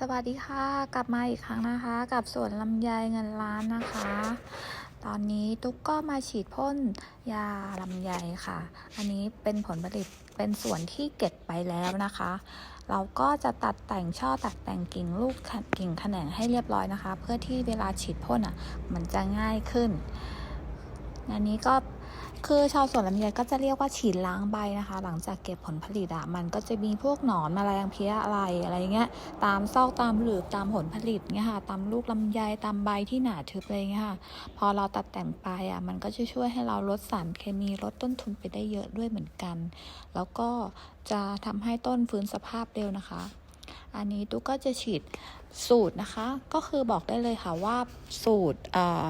สวัสดีค่ะ กลับมาอีกครั้งนะคะ กับสวนลำไยเงินล้านนะคะ ตอนนี้ตุ๊กก็มาฉีดพ่นยาลำไยค่ะ อันนี้เป็นผลผลิตเป็นส่วนที่เก็บไปแล้วนะคะ เราก็จะตัดแต่งช่อตัดแต่งกิ่งลูกกิ่งแขนงให้เรียบร้อยนะคะ เพื่อที่เวลาฉีดพ่นอะมันจะง่ายขึ้น อันนี้ก็ คือชาวสวนลำไยก็จะเรียกว่าฉีดล้างใบนะคะ หลังจากเก็บผลผลิตอะมันก็จะมีพวกหนอนแมลงเพี้ยอะไรอะไรเงี้ยตามซอกตามหลืบตามผลผลิตเงี้ยค่ะตามลูกลำไยตามใบที่หนาทึบอะไรเงี้ยค่ะ พอเราตัดแต่งไปอะมันก็จะช่วยให้เราลดสารเคมีลดต้นทุนไปได้เยอะด้วยเหมือนกัน แล้วก็จะทำให้ต้นฟื้นสภาพเร็วนะคะ อันนี้ตุ๊กก็จะฉีดสูตรนะคะ ก็คือบอกได้เลยค่ะว่าสูตรอ่อ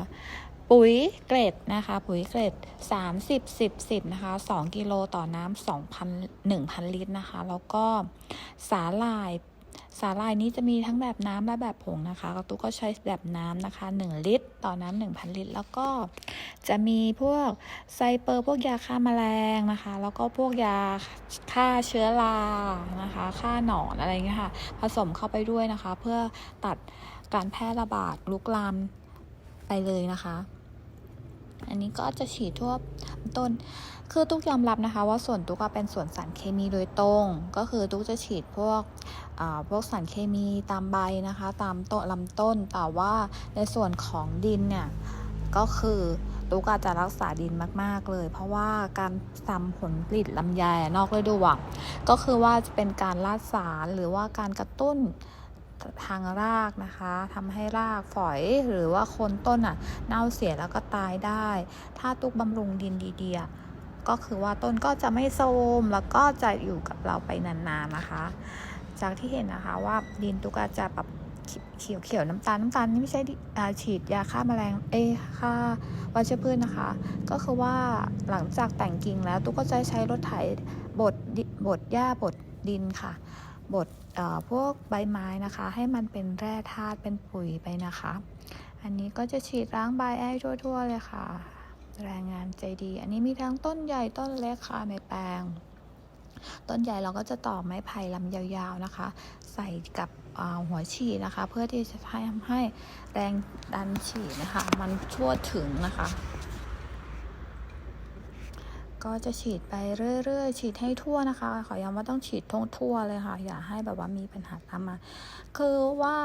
ปุ๋ยเกรดนะคะ ปุ๋ยเกรด 30 10 10นะคะ 2 กิโลต่อน้ำ2,000 1,000 ลิตรนะคะ แล้วก็สาหร่ายสาหร่ายนี้จะมีทั้งแบบน้ำและแบบผงนะคะกตุ๊กก็ใช้แบบน้ำนะคะ 1 ลิตร ต่อน้ำ1,000 ลิตร แล้วก็จะมีพวกไซเปอร์พวกยาฆ่าแมลงนะคะ แล้วก็พวกยาฆ่าเชื้อรานะคะฆ่าหนอนอะไรเงี้ยค่ะ ผสมเข้าไปด้วยนะคะ เพื่อตัดการแพร่ระบาดลุกลามไปเลยนะคะ อันนี้ก็จะฉีดทั่วต้น คือตุ๊กยอมรับนะคะ ว่าส่วนตุ๊กเป็นส่วนสารเคมีโดยตรง ก็คือตุ๊กจะฉีดพวกพวกสารเคมีตามใบนะคะ ตามต้นลำต้น แต่ว่าในส่วนของดินเนี่ยก็คือตุ๊กอาจจะรักษาดินมาก ๆ เลย เพราะว่าการทำผลผลิตลำไยนอกฤดูอะก็คือว่าจะเป็นการลาดสารหรือว่าการกระตุ้น ทางรากนะคะทำให้รากฝอยหรือว่าโคนต้นอะเน่าเสียแล้วก็ตายได้ ถ้าตุ๊กบำรุงดินดีๆก็คือว่าต้นก็จะไม่โทรมแล้วก็จะอยู่กับเราไปนานๆนะคะ จากที่เห็นนะคะว่าดินตุ๊กจะแบบเขียวเขียวๆน้ำตาลน้ำตาลนี่ไม่ใช่ฉีดยาฆ่าแมลงเอฆ่าวัชพืชนะคะ ก็คือว่าหลังจากแต่งกิ่งแล้วตุ๊กก็จะใช้รถไถบดบดหญ้าบดดินค่ะ บดพวกใบไม้นะคะ ให้มันเป็นแร่ธาตุเป็นปุ๋ยไปนะคะ อันนี้ก็จะฉีดล้างใบให้ทั่ว ๆ เลยค่ะ แรงงานใจดี อันนี้มีทั้งต้นใหญ่ต้นเล็กค่ะในแปลง ต้นใหญ่เราก็จะต่อไม้ไผ่ลำยาวๆนะคะ ใส่กับหัวฉีดนะคะ เพื่อที่จะทำให้แรงดันฉีดนะคะ มันทั่วถึงนะคะ ก็จะฉีดไปเรื่อยๆ ฉีดให้ทั่วนะคะ ขอย้ำว่าต้องฉีดทั่วเลยค่ะ อย่าให้แบบว่ามีปัญหาตามมา คือว่า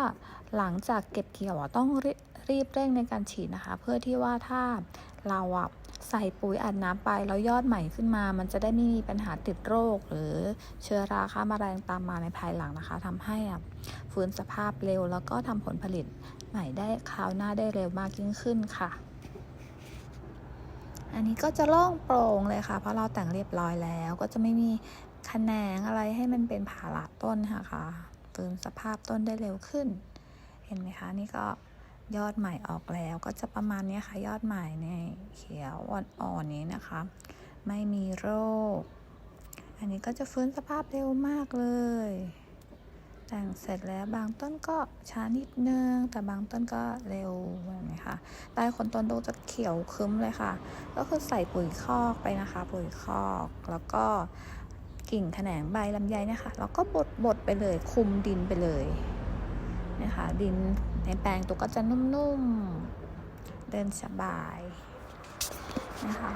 หลังจากเก็บเกี่ยวต้องรีรีบเร่งในการฉีดนะคะ เพื่อที่ว่าถ้าเราอะใส่ปุ๋ยอัดน้ำไปแล้วยอดใหม่ขึ้นมา มันจะได้ไม่มีปัญหาติดโรค หรือเชื้อราฆ่าแมลงตามมาในภายหลังนะคะทำให้อะฟื้นสภาพเร็ว แล้วก็ทำผลผลิตใหม่ได้คราวหน้าได้เร็วมากยิ่งขึ้นค่ะ อันนี้ก็จะโล่งโปร่งเลยค่ะ เพราะเราแต่งเรียบร้อยแล้ว ก็จะไม่มีแขนงอะไรให้มันเป็นภาระต้นค่ะค่ะฟื้นสภาพต้นได้เร็วขึ้น เห็นไหมคะ นี่ก็ยอดใหม่ออกแล้ว ก็จะประมาณนี้ค่ะ ยอดใหม่เนี่ยเขียวอ่อนๆนี้นะคะ ไม่มีโรค อันนี้ก็จะฟื้นสภาพเร็วมากเลย แต่งเสร็จแล้วบางต้นก็ช้านิดนึง แต่บางต้นก็เร็วเห็นไหมคะใต้คนต้นดูจะเขียวคึ้มเลยค่ะ ก็คือใส่ปุ๋ยคอกไปนะคะ ปุ๋ยคอก แล้วก็กิ่งแขนงใบลำไยเนี่ยค่ะแล้วก็บดบดไปเลยคุมดินไปเลยนี่ยค่ะดินในแปลงตัวก็จะนุ่มๆ เดินสบายนะคะ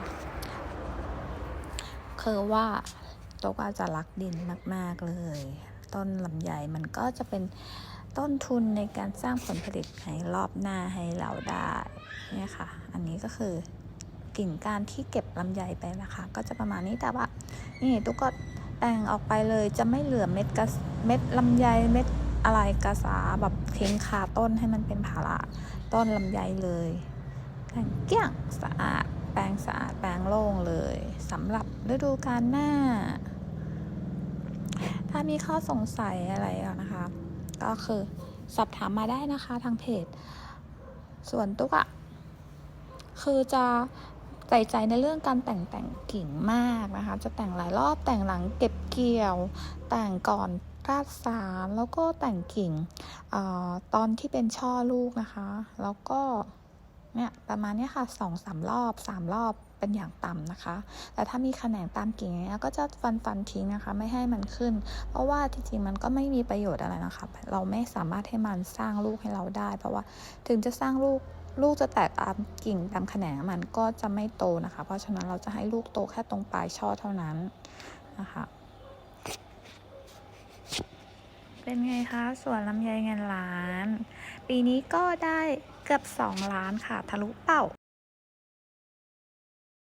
คือว่าตัวก็จะรักดินมากๆเลย ต้นลำไยมันก็จะเป็นต้นทุนในการสร้างผลผลิตให้รอบหน้าให้เราได้เนี่ยค่ะ อันนี้ก็คือกิ่งการที่เก็บลำไยไปนะคะ ก็จะประมาณนี้แต่ว่านี่ตุ๊กก็แต่งออกไปเลยจะไม่เหลือเม็ดกระเม็ดลำไยเม็ดอะไรกระสาแบบเค้งคาต้นให้มันเป็นภาระต้นลำไยเลยแต่งเกลี้ยงสะอาดแปรงสะอาดแปรงโล่งเลยสำหรับฤดูกาลหน้า ถ้ามีข้อสงสัยอะไระนะคะ ก็คือสอบถามมาได้นะคะทางเพจ ส่วนตุ๊กอะคือจะใส่ใจในเรื่องการแต่งแต่งกิ่งมากนะคะ จะแต่งหลายรอบแต่งหลังเก็บเกี่ยว แต่งก่อนราดสารแล้วก็แต่งกิ่งอตอนที่เป็นช่อลูกนะคะ แล้วก็ เนี่ยประมาณนี้ค่ะสองสามรอบสามรอบเป็นอย่างต่ำนะคะ แต่ถ้ามีแขนงตามกิ่งเงี้ยก็จะฟันฟันทิ้งนะคะ ไม่ให้มันขึ้น เพราะว่าจริงมันก็ไม่มีประโยชน์อะไรนะคะ เราไม่สามารถให้มันสร้างลูกให้เราได้ เพราะว่าถึงจะสร้างลูกลูกจะแตกตามกิ่งตามแขนงมันก็จะไม่โตนะคะ เพราะฉะนั้นเราจะให้ลูกโตแค่ตรงปลายช่อเท่านั้นนะคะ เป็นไงคะสวนลำไยเงินล้าน ปีนี้ก็ได้ เกือบ 2 ล้านค่ะ ทะลุเป้า